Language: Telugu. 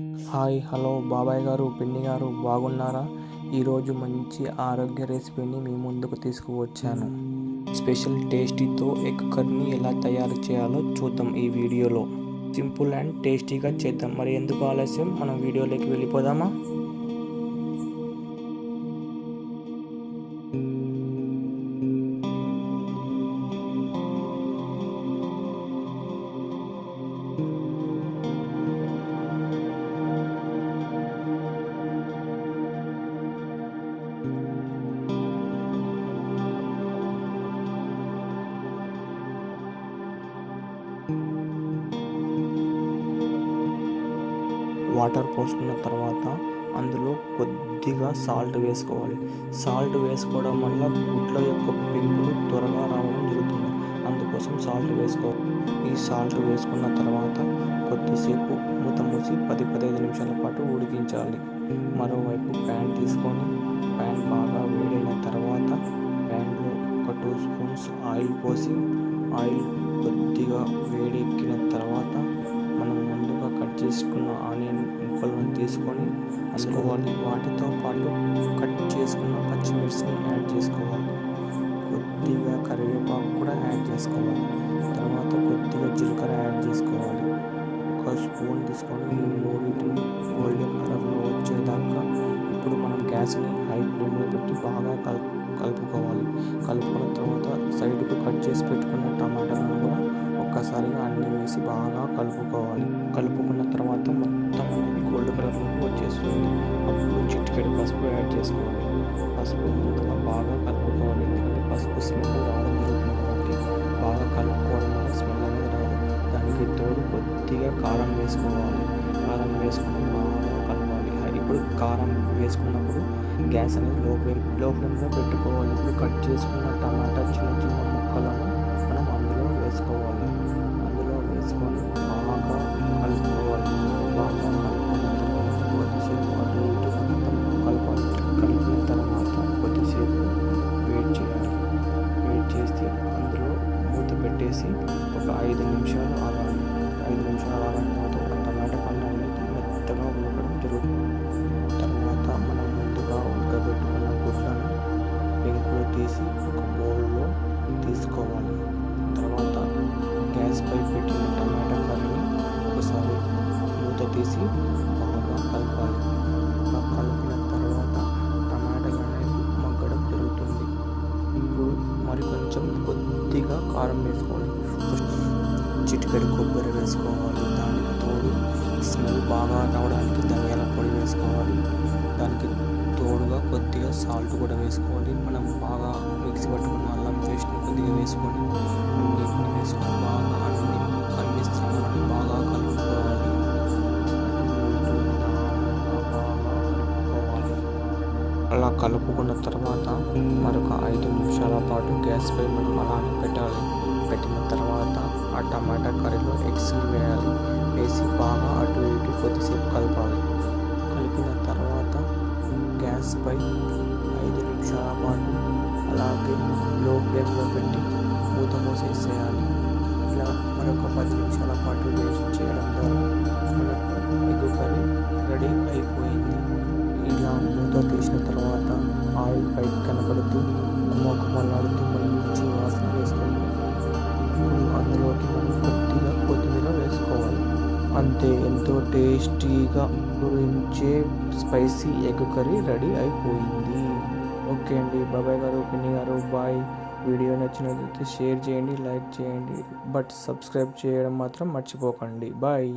Hi hello. బాబాయ్ గారు పిన్ని గారు బాగున్నారా? ఈరోజు మంచి ఆరోగ్య రెసిపీని మీ ముందుకు తీసుకువచ్చాను. స్పెషల్ టేస్టీతో ఎగ్ కర్రీని ఎలా తయారు చేయాలో చూద్దాం ఈ వీడియోలో. సింపుల్ అండ్ టేస్టీగా చేద్దాం. మరి ఎందుకు ఆలస్యం? మనం వీడియోలోకి వెళ్ళిపోదామా? వాటర్ పోసుకున్న తర్వాత అందులో కొద్దిగా సాల్ట్ వేసుకోవాలి. సాల్ట్ వేసుకోవడం వల్ల గుడ్ల యొక్క పెంకులు త్వరగా రావడం జరుగుతుంది. అందుకోసం సాల్ట్ వేసుకోవాలి. ఈ సాల్ట్ వేసుకున్న తర్వాత కొద్దిసేపు మూత మూసి పది పదిహేను నిమిషాల పాటు ఉడికించాలి. మరోవైపు ప్యాన్ తీసుకొని ప్యాన్ బాగా వేడైన తర్వాత ప్యాన్లో ఒక టూ స్పూన్స్ ఆయిల్ పోసి ఆయిల్ కొద్దిగా వేడెక్కి చేసుకున్న ఆనియన్ ముక్కలను తీసుకొని వేసుకోవాలి వాటితో పాటు కట్ చేసుకున్న పచ్చిమిర్చిని యాడ్ చేసుకోవాలి. కొద్దిగా కరివేపాకు కూడా యాడ్ చేసుకోవాలి. తర్వాత కొద్దిగా జీలకర్ర యాడ్ చేసుకోవాలి. ఒక స్పూన్ తీసుకొని ఈ మూడింటిని గోల్డెన్ కలర్లో వచ్చేదాకా ఇప్పుడు మనం గ్యాస్ని హై ఫ్లేమ్లో పెట్టి బాగా కలుపు కలుపుకోవాలి. కలుపుకున్న తర్వాత సైడ్కు కట్ చేసి పెట్టుకున్న టమాటా ఒక్కసారిగా అన్ని వేసి బాగా కలుపుకోవాలి. కలుపుకున్న తర్వాత మొత్తం అనేది గోల్డ్ కలర్లోకి వచ్చేస్తుంది. అప్పుడు చిటికెడు పసుపు యాడ్ చేసుకోవాలి. పసుపు ముందుగా బాగా కలుపుకోవాలి. ఎందుకంటే పసుపు స్మెల్ రావడం జరుగుతుంది కాబట్టి బాగా కలుపుకోవడం వల్ల స్మెల్ అనేది రాదు. దానికి తోడు కొద్దిగా కారం వేసుకోవాలి. కారం వేసుకుని బాగా కలపాలి. ఇప్పుడు కారం వేసుకున్నప్పుడు గ్యాస్ అనేది లో ఫ్లేమ్లో ఫ్లేమ్లో పెట్టుకోవాలి. ఇప్పుడు కట్ చేసుకున్న టమాటా చిన్న చిన్న ముక్కలు పెట్టేసి ఒక ఐదు నిమిషాలు అలా ఐదు నిమిషాలు అలా తర్వాత ఒక టమాటా పండు అనేది మెత్తగా ఉడకడం జరుగుతుంది. తర్వాత మనం ముందుగా ఉడకబెట్టుకున్న గుడ్లను పెంకులు తీసి ఒక బౌల్లో తీసుకోవాలి. తర్వాత గ్యాస్ పై పెట్టిన టమాటా కర్రీని ఒకసారి మూత తీసి చిటికెడు కొబ్బరి వేసుకోవాలి. దానికి తోడు స్మెల్ బాగా రావడానికి ధనియాల పొడి వేసుకోవాలి. దానికి తోడుగా కొద్దిగా సాల్ట్ కూడా వేసుకోవాలి. మనం బాగా మిక్సీ పట్టుకున్న అల్లం పేస్ట్ని కొద్దిగా వేసుకొని అన్నిటిని వేసుకొని బాగా అన్ని కలిపిస్తాము బాగా కలుపుకోవాలి బాగా కలుపుకోవాలి. అలా కలుపుకున్న తర్వాత మరొక ఐదు నిమిషాల పాటు గ్యాస్ పై మనం అలానే పెట్టాలి. పెట్టిన తర్వాత ఆ టమాటా కర్రీలో ఎగ్స్ని వేయాలి వేసి బాగా అటు ఇటు కొద్దిసేపు కలపాలి. కలిపిన తర్వాత గ్యాస్పై ఐదు నిమిషాల పాటు అలాగే లో ఫ్లేమ్లో పెట్టి మూత మూసేసేయాలి. ఇలా మరొక పది నిమిషాల పాటు వేసి చేయడం ద్వారా మనకు ఎగ్ కర్రీ రెడీ అయిపోయింది. ఇలా మూత తీసిన తర్వాత ఆయిల్ పైకి కనపడుతూ కుమ్మకుమ్మలాడుతూ మంచి అంతే ఎంతో టేస్టీగా గురించే స్పైసీ ఎగ్ కర్రీ రెడీ అయిపోయింది. ఓకే అండి బాబాయ్ గారు పిన్ని గారు బాయ్. వీడియో నచ్చినట్లయితే షేర్ చేయండి లైక్ చేయండి. బట్ సబ్స్క్రైబ్ చేయడం మాత్రం మర్చిపోకండి. బాయ్.